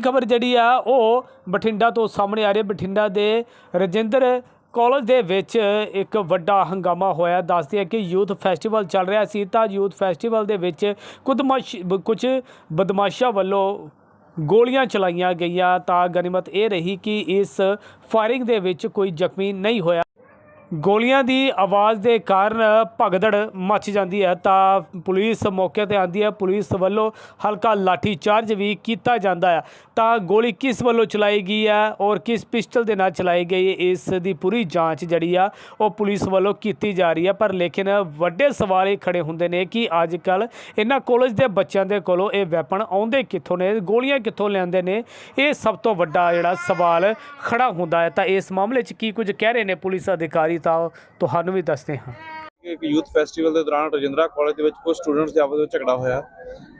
ਖਬਰ ਜਿਹੜੀ ਆ, ਉਹ ਬਠਿੰਡਾ ਤੋਂ ਸਾਹਮਣੇ ਆ ਰਹੀ ਹੈ। ਬਠਿੰਡਾ ਦੇ ਰਜਿੰਦਰ ਕਾਲਜ ਦੇ ਵਿੱਚ ਇੱਕ ਵੱਡਾ ਹੰਗਾਮਾ ਹੋਇਆ ਦੱਸਦੇ ਆ ਕਿ ਯੂਥ ਫੈਸਟੀਵਲ ਚੱਲ ਰਿਹਾ ਸੀ ਤਾਂ ਯੂਥ ਫੈਸਟੀਵਲ ਦੇ ਵਿੱਚ ਕੁਦਮਾਸ਼ ਕੁਝ ਬਦਮਾਸ਼ਾਂ ਵੱਲੋਂ ਗੋਲੀਆਂ ਚਲਾਈਆਂ ਗਈਆਂ। ਤਾਂ ਗਨੀਮਤ ਇਹ ਰਹੀ ਕਿ ਇਸ ਫਾਇਰਿੰਗ ਦੇ ਵਿੱਚ ਕੋਈ ਜ਼ਖਮੀ ਨਹੀਂ ਹੋਇਆ। ਗੋਲੀਆਂ ਦੀ ਆਵਾਜ਼ ਦੇ ਕਾਰਨ ਭਗਦੜ ਮੱਚ ਜਾਂਦੀ ਹੈ। ਤਾਂ ਪੁਲਿਸ ਮੌਕੇ ਤੇ ਆਂਦੀ ਹੈ। ਪੁਲਿਸ ਵੱਲੋਂ ਹਲਕਾ ਲਾਠੀ ਚਾਰਜ ਵੀ ਕੀਤਾ ਜਾਂਦਾ ਹੈ। ਤਾਂ ਗੋਲੀ ਕਿਸ ਵੱਲੋਂ ਚਲਾਈ ਗਈ ਹੈ ਔਰ ਕਿਸ ਪਿਸਟਲ ਦੇ ਨਾਲ ਚਲਾਈ ਗਈ ਇਸ ਦੀ ਪੂਰੀ ਜਾਂਚ ਜਿਹੜੀ ਆ ਉਹ ਪੁਲਿਸ ਵੱਲੋਂ ਕੀਤੀ ਜਾ ਰਹੀ ਹੈ। ਪਰ ਲੇਕਿਨ ਵੱਡੇ ਸਵਾਲ ਇਹ ਖੜੇ ਹੁੰਦੇ ਨੇ ਕਿ ਅੱਜ ਕੱਲ ਇਹਨਾਂ ਕਾਲਜ ਦੇ ਬੱਚਿਆਂ ਦੇ ਕੋਲੋਂ ਇਹ ਵੈਪਨ ਆਉਂਦੇ ਕਿੱਥੋਂ ਨੇ, ਗੋਲੀਆਂ ਕਿੱਥੋਂ ਲਿਆਉਂਦੇ ਨੇ? ਇਹ ਸਭ ਤੋਂ ਵੱਡਾ ਜਿਹੜਾ ਸਵਾਲ ਖੜਾ ਹੁੰਦਾ ਹੈ। ਤਾਂ ਇਸ ਮਾਮਲੇ 'ਚ ਕੀ ਕੁਝ ਕਹਿ ਰਹੇ ਨੇ ਪੁਲਿਸ ਅਧਿਕਾਰੀ? ਤਾਂ ਤੁਹਾਨੂੰ ਵੀ ਦੱਸਦੇ ਹਾਂ। ਇੱਕ ਯੂਥ ਫੈਸਟੀਵਲ ਦੇ ਦੌਰਾਨ ਰਜਿੰਦਰਾ ਕਾਲਜ ਦੇ ਵਿੱਚ ਕੁਝ ਸਟੂਡੈਂਟਸ ਦੇ ਆਪਸ ਵਿੱਚ ਝਗੜਾ ਹੋਇਆ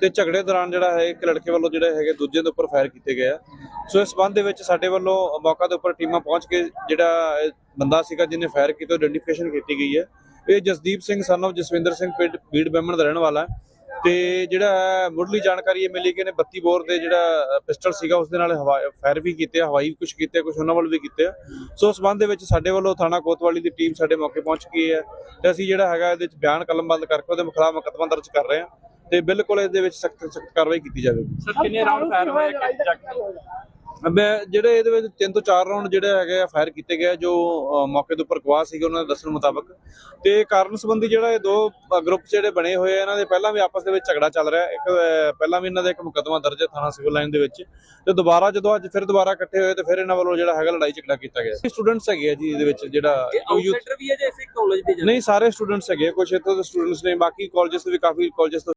ਤੇ ਝਗੜੇ ਦੌਰਾਨ ਜਿਹੜਾ ਹੈ ਇੱਕ ਲੜਕੇ ਵੱਲੋਂ ਜਿਹੜੇ ਹੈਗੇ ਦੂਜੇ ਦੇ ਉੱਪਰ ਫਾਇਰ ਕੀਤੇ ਗਏ ਆ। ਸੋ ਇਸ ਸੰਬੰਧ ਦੇ ਵਿੱਚ ਸਾਡੇ ਵੱਲੋਂ ਮੌਕਾ ਦੇ ਉੱਪਰ ਟੀਮਾਂ ਪਹੁੰਚ ਕੇ ਜਿਹੜਾ ਬੰਦਾ ਸੀਗਾ ਜਿਹਨੇ ਫਾਇਰ ਕੀਤਾ, ਉਹ ਆਇਡੈਂਟੀਫਿਕੇਸ਼ਨ ਕੀਤੀ ਗਈ ਹੈ। ਇਹ ਜਸਦੀਪ ਸਿੰਘ ਸਨ of ਜਸਵਿੰਦਰ ਸਿੰਘ, ਪਿੰਡ ਬੀੜ ਬੈਮਣ ਦਾ ਰਹਿਣ ਵਾਲਾ ਹੈ। ਤੇ ਜਿਹੜਾ ਹੈ, ਮੁੱਢਲੀ ਜਾਣਕਾਰੀ ਇਹ ਮਿਲੀ ਕਿ ਇਹਨੇ 32 ਬੋਰ ਦੇ ਜਿਹੜਾ ਪਿਸਟਲ ਸੀਗਾ ਉਸ ਦੇ ਨਾਲ ਫਾਇਰ ਵੀ ਕੀਤੇ ਹਵਾਈ ਵੀ ਕੁਝ ਕੀਤੇ ਕੁਝ ਉਹਨਾਂ ਵੱਲ ਵੀ ਕੀਤੇ ਆ। ਸੋ ਉਸ ਸੰਬੰਧ ਦੇ ਵਿੱਚ ਸਾਡੇ ਵੱਲੋਂ ਥਾਣਾ ਕੋਤਵਾਲੀ ਦੀ ਟੀਮ ਸਾਡੇ ਮੌਕੇ ਪਹੁੰਚ ਗਈ ਹੈ ਤੇ ਅਸੀਂ ਜਿਹੜਾ ਹੈਗਾ ਇਹਦੇ ਵਿੱਚ ਬਿਆਨ ਕਲਮਬੰਦ ਕਰਕੇ ਉਹਦੇ ਖਿਲਾਫ ਮੁਕੱਦਮਾ ਦਰਜ ਕਰ ਰਹੇ ਹਾਂ ਤੇ ਬਿਲਕੁਲ ਇਹਦੇ ਵਿੱਚ ਸਖਤ ਸਖਤ ਕਾਰਵਾਈ ਕੀਤੀ ਜਾਵੇਗੀ। ਸਰ ਕਿੰਨੇ ਰਾਉਂਡ ਫਾਇਰ ਹੋਏ ਕਿ ਜ਼ਖਮੀ ਮੈਂ ਜਿਹੜੇ ਇਹਦੇ ਵਿੱਚ ਤਿੰਨ ਤੋਂ ਚਾਰ ਰਾਉਂਡ ਜਿਹੜੇ ਹੈਗੇ ਆ ਫਾਇਰ ਕੀਤੇ ਗਏ ਜੋ ਮੌਕੇ ਦੇ ਉੱਪਰ ਗਵਾਹ ਸੀਗੇ ਉਹਨਾਂ ਦੇ ਦੱਸਣ ਮੁਤਾਬਕ। ਤੇ ਕਾਰਨ ਸੰਬੰਧੀ ਜਿਹੜਾ ਇਹ ਦੋ ਗਰੁੱਪ ਜਿਹੜੇ ਬਣੇ ਹੋਏ ਆ ਇਹਨਾਂ ਦੇ ਪਹਿਲਾਂ ਵੀ ਆਪਸ ਦੇ ਵਿੱਚ ਝਗੜਾ ਚੱਲ ਰਿਹਾ। ਇੱਕ ਪਹਿਲਾਂ ਵੀ ਇਹਨਾਂ ਦਾ ਇੱਕ ਮੁਕੱਦਮਾ ਦਰਜ ਹੈ ਥਾਣਾ ਸਿਵਲ ਲਾਈਨ ਦੇ ਵਿੱਚ। ਤੇ ਦੁਬਾਰਾ ਜਦੋਂ ਅੱਜ ਫਿਰ ਦੁਬਾਰਾ ਇਕੱਠੇ ਹੋਏ ਤੇ ਫਿਰ ਇਹਨਾਂ ਵੱਲੋਂ ਜਿਹੜਾ ਹੈਗਾ ਲੜਾਈ ਝਗੜਾ ਕੀਤਾ ਗਿਆ। ਸਟੂਡੈਂਟਸ ਹੈਗੇ ਆ ਜੀ ਇਹਦੇ ਵਿੱਚ ਜਿਹੜਾ ਆਊਟਸਾਈਡਰ ਵੀ ਹੈ ਜਾਂ ਇਸੇ ਕਾਲਜ ਦੇ ਨਹੀਂ ਸਾਰੇ ਸਟੂਡੈਂਟਸ ਹੈਗੇ ਕੁਝ ਇੱਥੋਂ ਦੇ ਸਟੂਡੈਂਟਸ ਨੇ ਬਾਕੀ ਕਾਲਜਸ ਦੇ ਵੀ ਕਾਫੀ ਕਾਲਜਸ